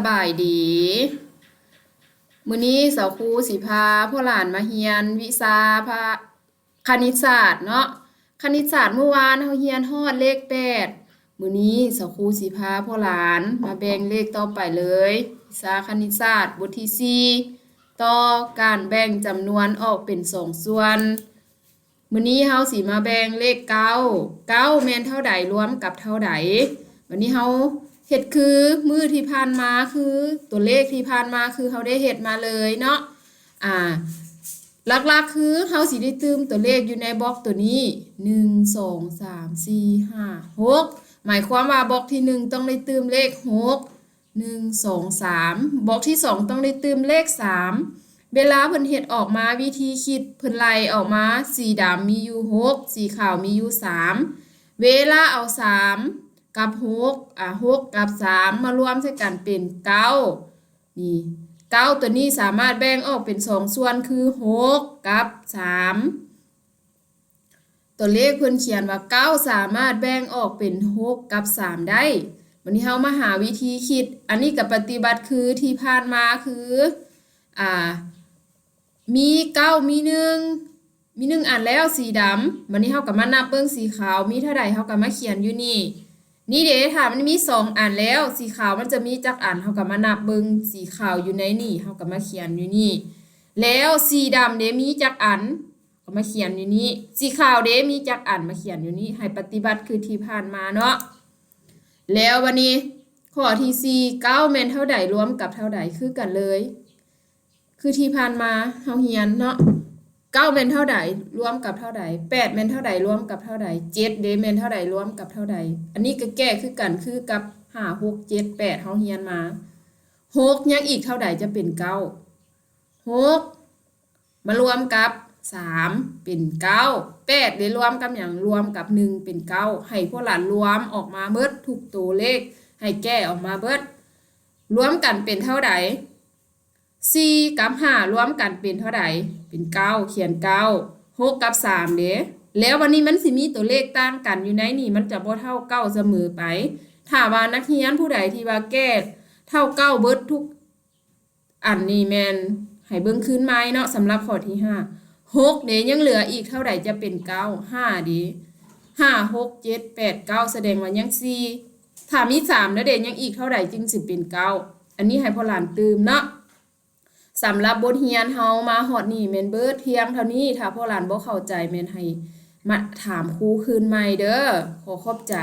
สบายดี มื้อนี้สาครูสิพาพ่อหลานมาเรียน วิชาพาคณิตศาสตร์เนาะคณิตศาสตร์เมื่อวานเฮาเรียนฮอดเลขแปดมื้อนี้สาครูสิพาพ่อหลานมาแบ่งเลขต่อไปเลย วิชาคณิตศาสตร์บทที่สี่ต่อการแบ่งจำนวนออกเป็นสองส่วน มื้อนี้เฮาสิมาแบ่งเลขเก้าเก้าแม่นเท่าใดรวมกับเท่าใดวันนี้เฮา เฮ็ดคือมือที่ผ่านมาคือตัวเลขที่ผ่านมาคือเฮาได้เฮ็ดมาเลยเนาะอ่าหลักๆคือเฮาสิได้ตืมตัวเลขอยู่ในบล็อกตัวนี้1 2 3 4 5 6หมายความว่าบล็อกที่1ต้องได้ตืมเลข6 1 2 3บล็อกที่2ต้องได้ตืมเลข3เวลาเพิ่นเฮ็ดออกมาวิธีคิดเพิ่นไล่ออกมาสีดำมีอยู่6สีขาวมีอยู่3เวลาเอา3 กับ6อ่า6กับ3มมารวมใส่กันเป็น9นี่เก้าตัวนี้สามารถแบ่งออกเป็นสองส่วนคือหกกับสามตัวเลขเพื่อนเขียนว่าเก้าสามารถแบ่งออกเป็นหกกับสามได้วันนี้เรามาหาวิธีคิด อันนี้กับปฏิบัติคือที่ผ่านมาคืออ่ามีเก้ามีหนึ่งมีหนึ่งอันแล้วสีดำวันนี้เรากับมานับเบิ้งสีขาว มีเท่าไหร่เรากับมาเขียนอยู่นี่ นี่เด้ค่ะมันมีสองอันแล้ว สีขาวมันจะมีจักอันเฮาก็มานับเบิงสีขาวอยู่ในนี่เฮาก็มาเขียนอยู่นี่ แล้วสีดำเด้มีจักอันก็มาเขียนอยู่นี่สีขาวเด้มีจักอันมาเขียนอยู่นี่ให้ปฏิบัติคือที่ผ่านมาเนาะแล้ววันนี้ข้อที่สี่เก้าแมนเท่าใดรวมกับเท่าใดคือกันเลย คือที่ผ่านมาเฮาเรียนเนาะ เก้าเป็นเท่าใดรวมกับเท่าใดแปดเป็นเท่าใดรวมกับเท่าใดเจ็ดเดเป็นเท่าใดรวมกับเท่าใด อันนี้ก็แก้คือกันคือกับห้าหกเจ็ดแปดเขาเฮียนมาหกยังอีกเท่าใดจะเป็นเก้าหกมารวมกับสามเป็นเก้าแปดได้รวมกับอย่างรวมกับหนึ่งเป็นเก้าให้พวกหลานรวมออกมาเบิดทุกตัวเลข ให้แก้ออกมาเบิดรวมกันเป็นเท่าใด สี่กับห้ารวมกันเป็นเท่าใดเป็นเก้าเขียนเก้าหกกับสามเด้แล้ววันนี้มันสิมีตัวเลขต่างกันอยู่ในนี่มันจะบ่เท่าเก้าเสมอไป ถ้าว่านักเรียนผู้ใดที่ว่าแก้เท่าเก้าเบิดทุก อันนี่แมนให้เบิ่งคืนไม้เนาะสำหรับข้อที่ห้าหกเด้ยังเหลืออีกเท่าใดจะเป็นเก้าห้าเด้ห้าหกเจ็ดแปดเก้าแสดงว่ายังสี่ถ้ามีสามแล้วเด้ยังอีกเท่าใดจึงสิเป็นเก้าอันนี้ให้พ่อหลานตืมเนาะ สำหรับบทเรียนเฮามาฮอดนี่แม่นเบิดเพียงเท่านี้ถ้าพ่อหลานบ่เข้าใจแม่นให้มาถามครูคืนใหม่เด้อขอขอบใจ